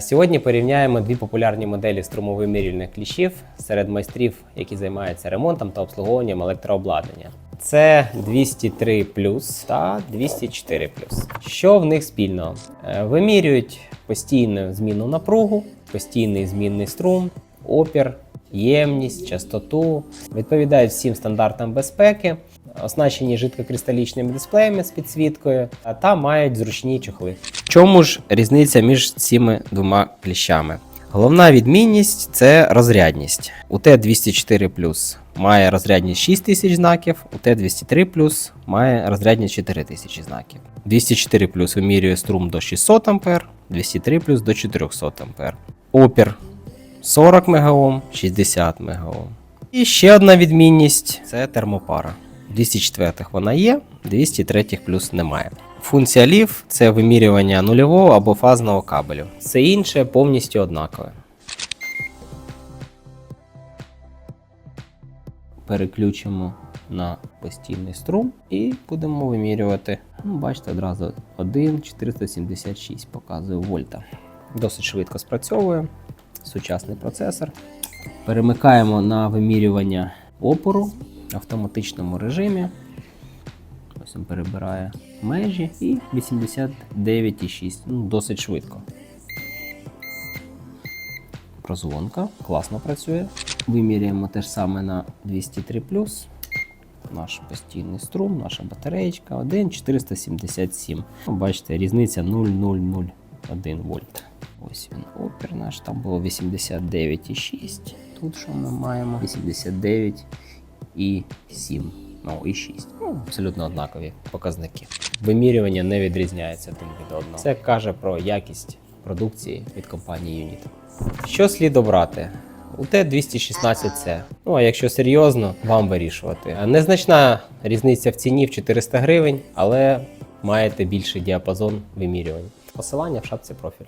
Сьогодні порівняємо дві популярні моделі струмовимірювальних кліщів серед майстрів, які займаються ремонтом та обслуговуванням електрообладнання. Це 203 та 204 Що в них спільного? Е, Вимірюють постійну змінну напругу, постійний змінний струм, опір, ємність, частоту, відповідають всім стандартам безпеки, оснащені жидкокристалічними дисплеями з підсвіткою та мають зручні чохли. В чому ж різниця між цими двома кліщами? Головна відмінність це розрядність. У Т204 має розрядність 6000 знаків, у Т203 має розрядність 4000 знаків. 204 вимірює струм до 600 А, 203 до 400 А. Опір 40 МГОм, 60 МГОм. І ще одна відмінність це термопара. 204 вона є, 203 плюс немає. Функція лів це вимірювання нульового або фазного кабелю. Все інше повністю однакове. Переключимо на постійний струм і будемо вимірювати. Ну, бачите, одразу 1,476 показує вольта. Досить швидко спрацьовує. Сучасний процесор. Перемикаємо на вимірювання опору автоматичному режимі. Ось він перебирає межі і 89,6. Ну, досить швидко. Прозвонка класно працює. Виміряємо те ж саме на 203 Наш постійний струм, наша батареєчка 1,477. Ну, Бачите, різниця 0,001 вольт. Ось він опір наш, там було 89,6. Тут що ми маємо? 89,7. Ну і 6. Ну, абсолютно однакові показники. Вимірювання не відрізняється один від одного. Це каже про якість продукції від компанії Unit. Що слід обрати? ут 216 c Ну а якщо серйозно, вам вирішувати. Незначна різниця в ціні в 400 гривень, але маєте більший діапазон вимірювань. Посилання в шапці профілю.